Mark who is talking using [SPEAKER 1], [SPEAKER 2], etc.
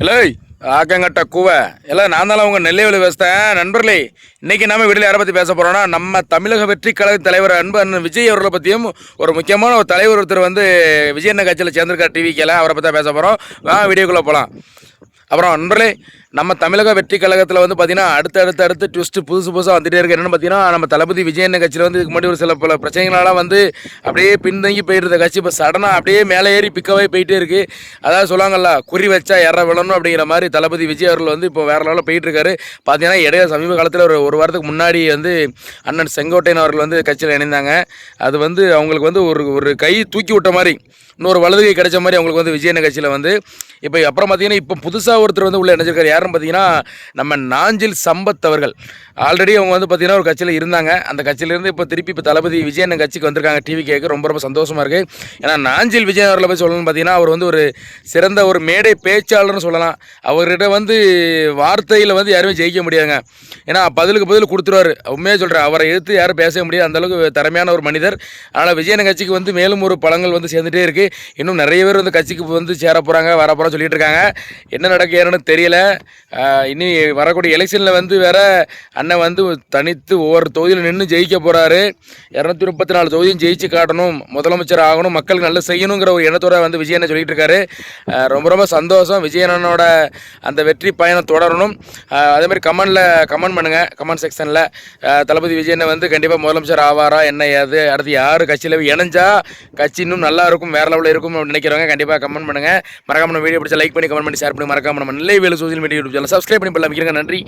[SPEAKER 1] இல்லை ஆக்கங்கட்ட கூவை. எல்லாம் நான் தானே உங்கள் நெல்லைவெளி பேசுகிறேன் நண்பர்களே இன்றைக்கி நம்ம வீட்டில் யாரை பற்றி பேச போகிறோன்னா நம்ம தமிழக வெற்றி கழக தலைவர் அன்பு அண்ணன் விஜய் அவர்களை பற்றியும் ஒரு முக்கியமான ஒரு தலைவர் ஒருத்தர் வந்து விஜய் அண்ணன் கட்சியில் சேர்ந்திருக்கார் டிவிக்கெல்லாம் அவரை பற்றி பேச போகிறோம் வீடியோக்குள்ளே போகலாம் அப்புறம் நண்பர்களே நம்ம தமிழக வெற்றி கழகத்தில் வந்து பார்த்திங்கன்னா அடுத்து அடுத்து அடுத்து ட்விஸ்ட்டு புதுசு புதுசாக வந்துகிட்டே இருக்குது என்னென்னு பார்த்தீங்கன்னா நம்ம தளபதி விஜயன் கட்சியில் வந்து இதுக்கு முன்னாடி ஒரு சில பல பிரச்சனைகளால் வந்து அப்படியே பின்தங்கி போயிட்டு இருந்த கட்சி இப்போ சடனாக அப்படியே மேலே ஏறி பிக்கவே போயிட்டே இருக்குது அதாவது சொல்லுவாங்கல்ல குறி வச்சா இற விழணும் அப்படிங்கிற மாதிரி தளபதி விஜய் அவர்கள் வந்து இப்போ வேற லெவலில் போயிட்டுருக்காரு பார்த்தீங்கன்னா இடையில சமீப காலத்தில் ஒரு ஒரு வாரத்துக்கு முன்னாடி வந்து அண்ணன் செங்கோட்டையன் அவர்கள் வந்து கட்சியில் இணைந்தாங்க. அது வந்து அவங்களுக்கு வந்து ஒரு ஒரு கை தூக்கி விட்ட மாதிரி இன்னொரு வலதுகை கிடைச்ச மாதிரி அவங்களுக்கு வந்து விஜயன் கட்சியில் வந்து இப்போ அப்புறம் பார்த்தீங்கன்னா இப்போ புதுசாக ஒருத்தர் வந்து உள்ள இணைஞ்சிருக்காரு. யாருன்னு பார்த்தீங்கன்னா நம்ம நாஞ்சில் சம்பத் அவர்கள். ஆல்ரெடி அவங்க வந்து பார்த்தீங்கன்னா ஒரு கட்சியில் இருந்தாங்க. அந்த கட்சியிலேருந்து இப்போ திருப்பி இப்போ தளபதி விஜயன் கட்சிக்கு வந்திருக்காங்க. டிவி கேட்க ரொம்ப ரொம்ப சந்தோஷமாக இருக்குது ஏன்னா நாஞ்சில் விஜயன் அவர்களை போய் சொல்லணும்னு பார்த்தீங்கன்னா அவர் வந்து ஒரு சிறந்த ஒரு மேடை பேச்சாளர்னு சொல்லலாம். அவர்கிட்ட வந்து வார்த்தையில் வந்து யாருமே ஜெயிக்க முடியாதுங்க. ஏன்னா பதிலுக்கு பதில் கொடுத்துருவாரு. உண்மையாக சொல்கிறேன் அவரை எதிர்த்து யாரும் பேச முடியாது. அந்தளவுக்கு திறமையான ஒரு மனிதர். அதனால் விஜயன் கட்சிக்கு வந்து மேலும் ஒரு பழங்கள் வந்து சேர்ந்துகிட்டே இருக்குது இன்னும் நிறைய பேர் வந்து கட்சிக்கு வந்து சேர போகிறாங்க வர போகிறோம் சொல்லிட்டு இருக்காங்க. என்ன நடக்க ஏறன்னு தெரியல. இனி வரக்கூடிய எலெக்ஷனில் வந்து வேற அண்ணன் வந்து தனித்து ஒவ்வொரு தொகுதியில் நின்று ஜெயிக்க போகிறாரு இரநூத்தி முப்பத்தி நாலு தொகுதியும் ஜெயிச்சு காட்டணும் முதலமைச்சர் ஆகணும் மக்களுக்கு நல்லா செய்யணுங்கிற ஒரு எண்ணத்தோட வந்து விஜயனை சொல்லிட்டு இருக்காரு. ரொம்ப ரொம்ப சந்தோஷம். விஜயனோட அந்த வெற்றி பயணம் தொடரணும். அதேமாதிரி கமெண்டில் கமெண்ட் பண்ணுங்கள் கமெண்ட் செக்ஷனில். தளபதி விஜயனை வந்து கண்டிப்பாக முதலமைச்சர் ஆவாரா என்ன ஏது அடுத்து யார் கட்சியில் இணைஞ்சா கட்சி இன்னும் நல்லா இருக்கும் வேற லெவலில் இருக்கும் நினைக்கிறவங்க கண்டிப்பாக கமெண்ட் பண்ணுங்கள் மறக்காம வீடியோ பிடிச்ச லைக் பண்ணி கமெண்ட் பண்ணி ஷேர் பண்ணி மறக்காம நம்ம நிலை வேலை social media YouTube channel subscribe பண்ணி பண்ணலாம் நன்றி.